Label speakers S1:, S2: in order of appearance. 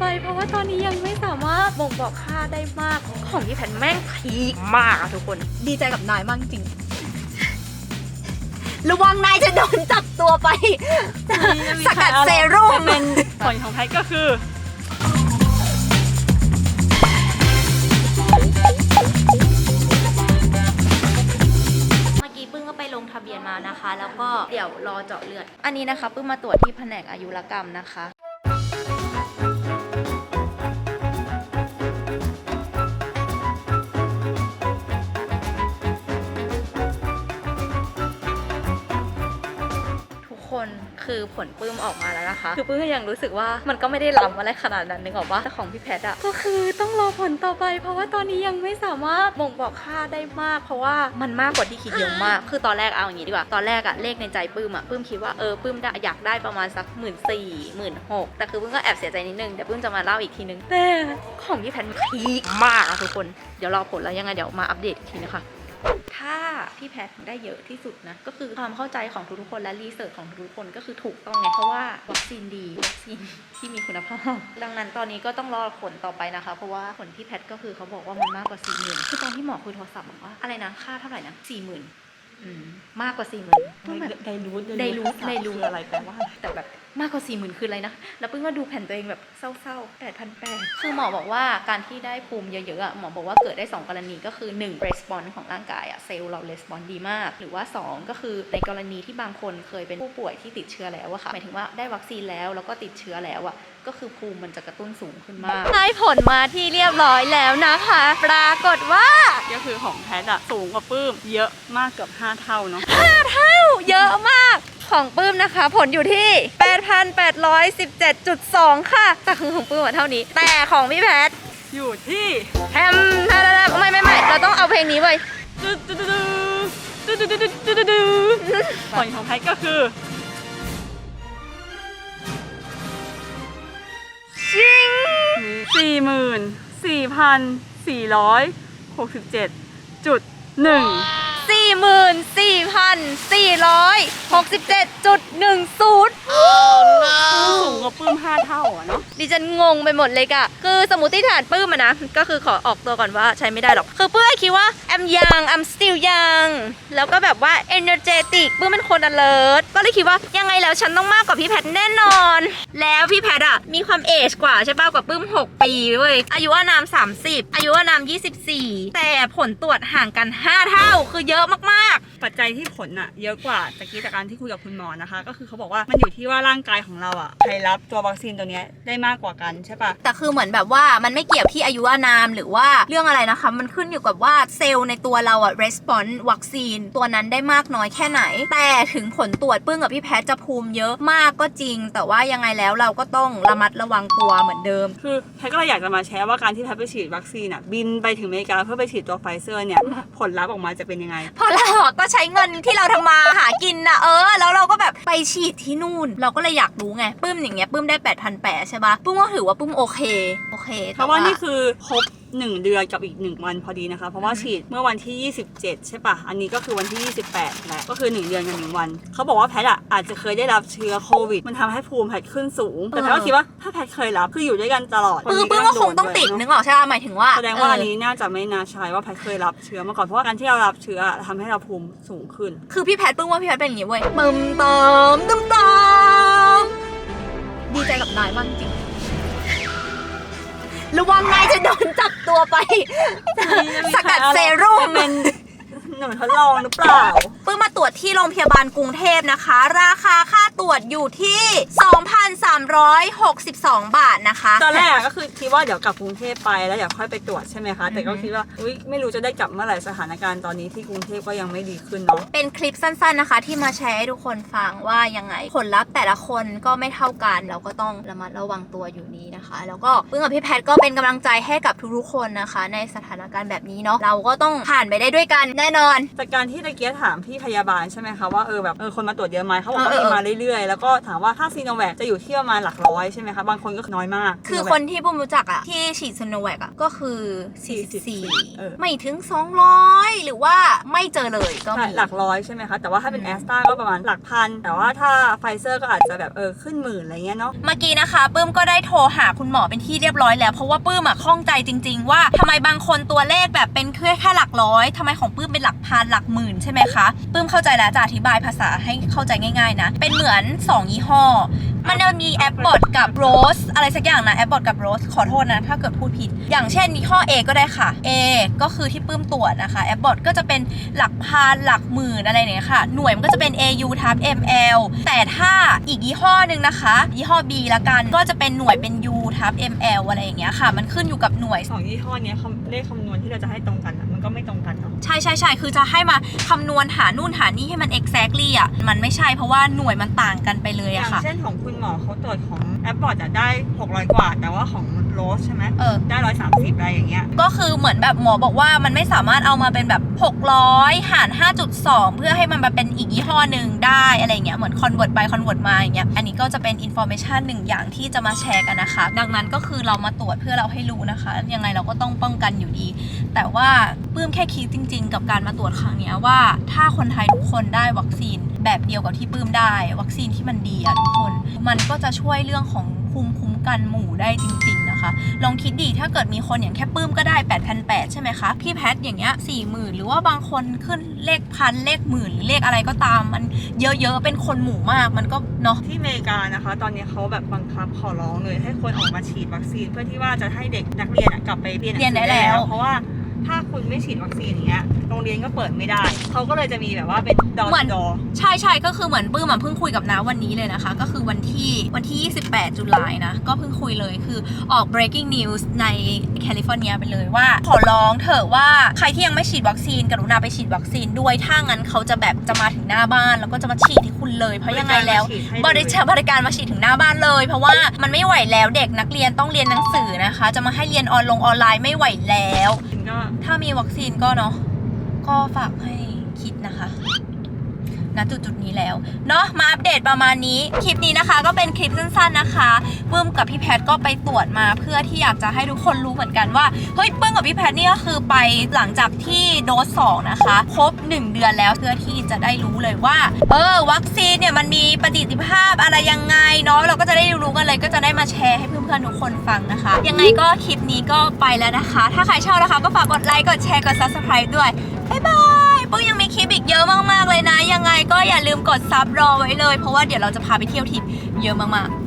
S1: ไป เพราะว่าตอนนี้ยังไม่สามารถบ่งบอกค่าได้มาก ของพี่แพทแม่งพีคมากอะทุกคน
S2: ดีใจกับนายมากจริง ระวังนายจะโดนจับตัวไป สกัดเซรุ่ม
S3: เป็นผลของแพทก็คือ
S1: เมื่อกี้ปึ้งก็ไปลงทะเบียนมานะคะ แล้วก็เดี๋ยวรอเจาะเลือด อันนี้นะคะปึ้งมาตรวจที่แผนกอายุรกรรมนะคะ คนคือผลปื้มออกมาแล้วนะคะ คือปื้มก็ยังรู้สึกว่ามันก็ไม่ได้ล้ำอะไรขนาดนั้นนึกออกปะแต่ของพี่แพทอะก็คือต้องรอผลต่อไป เพราะว่าตอนนี้ยังไม่สามารถบ่งบอกค่าได้มาก เพราะว่ามันมากกว่าที่คิดเยอะมาก คือตอนแรกเอาอย่างนี้ดีกว่าตอนแรกอะเลขในใจปื้มอะปื้มคิดว่าเออปื้มอยากได้ประมาณสักหมื่นสี่หมื่นหกแต่คือปื้มก็แอบเสียใจนิดนึงเดี๋ยวปื้มจะมาเล่าอีกทีนึงแต่ของพี่แพทพีคมากอะทุกคนเดี๋ยวรอผลแล้วยังไงเดี๋ยวมาอัปเดตทีนะคะ ถ้าพี่แพทย์ได้เยอะที่สุดนะ ก็คือความเข้าใจของทุกๆคนและรีเสิร์ชของทุกๆคนก็คือถูกต้องไงเพราะว่าวัคซีนดีวัคซีนที่มีคุณภาพ ดังนั้นตอนนี้ก็ต้องรอผลต่อไปนะคะ เพราะว่าผลที่แพทย์ก็คือเขาบอกว่ามันมากกว่าสี่หมื่นคือตอนที่หมอคุยโทรศัพท์บอกว่าอะไรนะค่าเท่าไหร่นะสี่หมื่นมากกว่าสี่หมื่น
S3: ได้รู้
S1: ได้รู้ได้รู้
S3: คืออะไรแปลว่า
S1: แต่แบบ มากกว่า4ี่หมื่นคืออะไรนะ แล้วเพิ่งมาดูแผ่นตัวเองแบบเศร้าๆ8 8 0 0คือหมอบอกว่าการที่ได้ภูมิเยอะๆอะหมอบอกว่าเกิดได้ 2 กรณีก็คือ 1 response ของร่างกายอะเซลล์เรา response ดีมาก หรือว่า 2 ก็คือในกรณีที่บางคนเคยเป็นผู้ป่วยที่ติดเชื้อแล้วอะค่ะหมายถึงว่าได้วัคซีนแล้วแล้วก็ติดเชื้อแล้วอะก็คือภูมิมันจะกระตุ้นสูงขึ้นมาก ได้ผลมาที่เรียบร้อยแล้วนะคะ ปรากฏว่า
S3: ก็คือของแพทอะสูงกว่าปื้ม เยอะมากเกือบ5เท่าเนาะ
S1: เยอะมาก ของปื้มนะคะ ผลอยู่ที่ 8,817.2 ค่ะ แต่คือของปื้มอะเท่านี้ แต่ของพี่แพท
S3: อยู่ที่
S1: แฮมแฮมแฮมไม่ไม่ไม่เราต้องเอาเพลงนี้ไว้ย
S3: ตึ๊ดตึ๊ดตึ๊ดตึ๊ดตึ๊ดตึ๊ดตึ๊ดตึ๊ดผลของแพทก็คือ
S1: จริง
S3: สี่หมื่นสี่พันสี่ร้อยหกสิบเจ็ดจุดหนึ่ง
S1: 44,467.10
S3: สูงกว่าปื้มห้าเท่าอะเนาะ
S1: ดิฉันงงไปหมดเลยกะ คือสมมติฐานปื้มอะนะ ก็คือขอออกตัวก่อนว่าใช้ไม่ได้หรอก คือปื้มคิดว่า I'm young I'm still young แล้วก็แบบว่า energetic ปื้มเป็นคน alert ก็เลยคิดว่ายังไงแล้วฉันต้องมากกว่าพี่แพทแน่นอน แล้วพี่แพทอะมีความเอจกว่าใช่ป่ะกว่าปื้ม 6 ปีเว้ย อายุอานาม 30 อายุอานาม 24 แต่ผลตรวจห่างกัน 5 เท่า คือเยอะมากๆมาก
S3: ปัจจัยที่ผลอะเยอะกว่าตะกี้จากการที่คุยกับคุณหมอนะคะ ก็คือเขาบอกว่ามันอยู่ที่ว่าร่างกายของเราอะใครรับตัววัคซีนตัวเนี้ยได้มากกว่ากันใช่ปะ
S2: แต่คือเหมือนแบบว่ามันไม่เกี่ยวที่อายุอานามหรือว่าเรื่องอะไรนะคะ มันขึ้นอยู่กับว่าเซลล์ในตัวเราอะ response วัคซีนตัวนั้นได้มากน้อยแค่ไหน แต่ถึงผลตรวจปึ้งกับพี่แพทย์จะภูมิเยอะมากก็จริง แต่ว่ายังไงแล้วเราก็ต้องระมัดระวังตัวเหมือนเดิม
S3: คือแพทย์ก็เลยอยากจะมาแชร์ว่าการที่แพทย์ไปฉีดวัคซีนอะบินไปถึงอเมริกาเพื่อไปฉีดตัวไฟเซอร์เนี่ยผลลัพธ์ออกมาจะเป็นยังไง
S2: เพราะเราอะก็ใช้เงินที่เราทำมาหากินนะเออ แล้วเราก็แบบไปฉีดที่นู่น เราก็เลยอยากรู้ไงปื้มอย่างเงี้ยปื้มได้8 8 0 0ใช่ปะปื้มก็ถือว่าปื้มโอเคโอเค
S3: เพราะว่านี่คือครบ 1 เดือนกับอีก 1 วันพอดีนะคะ เพราะว่าฉีดเมื่อวันที่ 27 ใช่ปะอันนี้ก็คือวันที่ 28แล้วก็คือ 1 เดือนกับ1วัน เขาบอกว่าแพทย์อะอาจจะเคยได้รับเชื้อโควิด มันทำให้ภูมิแพทย์ขึ้นสูง แต่แพทย์ก็คิดว่าถ้าแพทย์เคยรับคืออยู่ด้วยกันตลอด
S2: ปื้มปื้มก็คงต้องติดนึกออกใช่ปะหมายถึงว่า
S3: แสดงว่าอัน
S2: เออ
S3: นี้น่าจะไม่น่าใช่ว่าแพทย์เคยรับเชื้อมาก่อนเพราะว่าการที่เรารับเชื้อทำให้เราภูมิสูงขึ้น
S2: คือพี่แพทย์ปึ้งว่าพี่แพทย์เป็นอย่างนี้เว้ยตึมเติมตึมเติมดีใจกับนายมากจริง ระวังนายจะโดนจับตัวไป สกัดเซรุ่ม
S3: เป็น หน่วยทดลองหรือเปล่า
S2: ปึ้งมาตรวจที่โรงพยาบาลกรุงเทพนะคะ ราคาค่าตรวจอยู่ที่ 2,362 บาทนะคะ
S3: ตอนแรกก็คือคิดว่าเดี๋ยวกลับกรุงเทพไปแล้วเดี๋ยวค่อยไปตรวจใช่ไหมคะแต่ก็คิดว่าอุ้ยไม่รู้จะได้กลับเมื่อไหร่สถานการณ์ตอนนี้ที่กรุงเทพก็ยังไม่ดีขึ้นเนาะ
S2: เป็นคลิปสั้นๆนะคะ ที่มาแชร์ให้ทุกคนฟังว่ายังไงผลลัพธ์แต่ละคนก็ไม่เท่ากัน เราก็ต้องระมัดระวังตัวอยู่นี้นะคะ แล้วก็ปึ้งกับพี่แพทย์ก็เป็นกำลังใจให้กับทุกๆคนนะคะ ในสถานการณ์แบบนี้เนาะเราก็ต้องผ่านไปได้ด้วยกันแน่น
S1: นอน
S3: จากการที่ตะเกียถามพี่พยาบาลใช่ไหมคะว่าเออแบบเออคนมาตรวจเยอะไหมเขาบอกว่า
S1: เออ
S3: มี
S1: เออ
S3: มาเรื่อยๆ แล้วก็ถามว่าค่าซีโนแวคจะอยู่ที่ประมาณหลักร้อยใช่ไหมคะบางคนก็น้อยมาก
S1: คือ
S3: Sinovac
S1: คนที่ปุ้มรู้จักอะที่ฉีดซโนแวคอะก็คือ
S3: เออ
S1: 44 ไม่ถึง 200 หรือว่าไม่เจอเลยก็
S3: ใช่
S1: มี
S3: หลักร้อยใช่ไหมคะ แต่ว่าถ้าเป็น
S1: อื
S3: แอ
S1: ม
S3: สตราก็ประมาณหลักพัน แต่ว่าถ้าไฟเซอร์ก็อาจจะแบบเออขึ้นหมื่นอะไรเงี้ยเนาะ
S1: เมื่อกี้นะคะปื้มก็ได้โทรหาคุณหมอเป็นที่เรียบร้อยแล้ว เพราะว่าปื้มอะข้องใจจริง ๆ ว่าทำไมบางคนตัวเลขแบบเป็นแค่แค่หลักร้อยทำไมของปื้มเป็นหลักพันหลักหมื่นใช่ไหมคะปื้มเข้าใจแล้วจะอธิบายภาษาให้เข้าใจง่ายๆนะ เป็นเหมือน 2 ยี่ห้อ มันจะมีแอปบอทกับโรสอะไรสักอย่างนะแอปบอทกับโรสขอโทษนะ ถ้าเกิดพูดผิด อย่างเช่นยี่ห้อ A ก็ได้ค่ะ A ก็คือที่ปื้มตรวจนะคะแอปบอทก็จะเป็นหลักพันหลักหมื่นอะไรเนี่ยค่ะ หน่วยมันก็จะเป็น AU ทับ ML แต่ถ้าอีกยี่ห้อหนึ่งนะคะ ยี่ห้อ B ละกันก็จะเป็นหน่วยเป็น U ทับ ML อะไรอย่างเงี้ยค่ะ มันขึ้นอยู่กับหน่วย
S3: สองยี่ห้อเนี้ยคำเลขคำนวณที่เราจะให้ตรงกันอะมันก็ไม่ตรงกันเนาะ
S1: ใช่ใช่ใช่คือจะให้มาคำนวณหานู่นหานี่ให้มัน exactly อะมันไม่ใช่เพราะว่าหน่วยมันต่างกันไปเลย
S3: อย่า
S1: อะ
S3: ง
S1: ค่ะ
S3: เช่นของคุณหมอเขาตรวจของแอปบอทอะได้ 600 กว่า แต่ว่าของโรสใช่ไหม
S1: เออ
S3: ได้ 130
S1: ก็คือเหมือนแบบหมอบอกว่ามันไม่สามารถเอามาเป็นแบบ 600 หาร 5.2 เพื่อให้มันมาเป็นอีกยี่ห้อหนึ่งได้อะไรเงี้ยเหมือน convert ไป convert มาอย่างเงี้ยอันนี้ก็จะเป็น information หนึ่งอย่างที่จะมาแชร์กันนะคะ ดังนั้นก็คือเรามาตรวจเพื่อเราให้รู้นะคะ ยังไงเราก็ต้องป้องกันอยู่ดี แต่ว่าปื้มแค่คิดจริง ๆ กับการมาตรวจครั้งเนี้ยว่า ถ้าคนไทยทุกคนได้วัคซีนแบบเดียวกับที่ปื้มได้ วัคซีนที่มันดีอะทุกคน มันก็จะช่วยเรื่องของภูมิคุ้มกันหมู่ได้จริงๆนะ ลองคิดดีถ้าเกิดมีคนอย่างแค่ปื้มก็ได้8,800 ใช่ไหมคะ พี่แพทอย่างเงี้ย40,000หรือว่าบางคนขึ้นเลขพันเลขหมื่นหรือเลขอะไรก็ตาม มันเยอะๆ เป็นคนหมู่มากมันก็เนาะ
S3: ที่อเมริกานะคะ ตอนนี้เขาแบบบังคับขอร้องเลยให้คนออกมาฉีดวัคซีนเพื่อที่ว่าจะให้เด็กนักเรียนอะกลับไปเรียนหนัง
S1: เรียน
S3: สื
S1: ได้
S3: อ
S1: แล้ว
S3: เพราะว่า ถ้าคุณไม่ฉีดวัคซีนอย่างเงี้ยโรงเรียนก็เปิดไม่ได้เขาก็เลยจะมีแบบว่าเป็นดอ
S1: เหมือน
S3: ดอ
S1: ใช่ใช่ก็คือเหมือนปื้มอะเพิ่งคุยกับน้าวันนี้เลยนะคะ ก็คือวันที่วันที่ 28 จุลายนะ ก็เพิ่งคุยเลยคือออก breaking news ในแคลิฟอร์เนียไปเลยว่า ขอร้องเถอะว่าใครที่ยังไม่ฉีดวัคซีนกรุณาไปฉีดวัคซีนด้วยถ้างั้นเขาจะแบบจะมาถึงหน้าบ้าน แล้วก็จะมาฉีดที่คุณเลย เพราะยังไงแล้วบริจาบริการมาฉีดถึงหน้าบ้านเลย เพราะว่ามันไม่ไหวแล้วเด็กนักเรียนต้องเรียนหนังสือนะคะ จะมาให้เรียนออนลงออนไลน์ไม่ไหวแล้ว
S3: ก็
S1: ถ้ามีวัคซีนก็เนาะก็ฝากให้คิดนะคะ ณจุดจุดนี้แล้วเนาะมาอัปเดตประมาณนี้ คลิปนี้นะคะก็เป็นคลิปสั้นๆนะคะปื้มกับพี่แพทก็ไปตรวจมาเพื่อที่อยากจะให้ทุกคนรู้เหมือนกันว่าเฮ้ยปื้มกับพี่แพทนี่ก็คือไปหลังจากที่โดสสองนะคะครบ 1 เดือนแล้วเพื่อที่จะได้รู้เลยว่า เออวัคซีนเนี่ยมันมีประสิทธิภาพอะไรยังไงเนาะเราก็จะได้รู้กันเลยก็จะได้มาแชร์ให้เพื่อนๆทุกคนฟังนะคะ ยังไงก็คลิปนี้ก็ไปแล้วนะคะ ถ้าใครชอบนะคะ ก็ฝากกดไลค์กดแชร์กด subscribe ด้วยบ๊ายบาย ปุ้งยังมีคลิปอีกเยอะมากๆเลยนะ ยังไงก็อย่าลืมกดซับรอไว้เลย เพราะว่าเดี๋ยวเราจะพาไปเที่ยวทริปเยอะมากๆ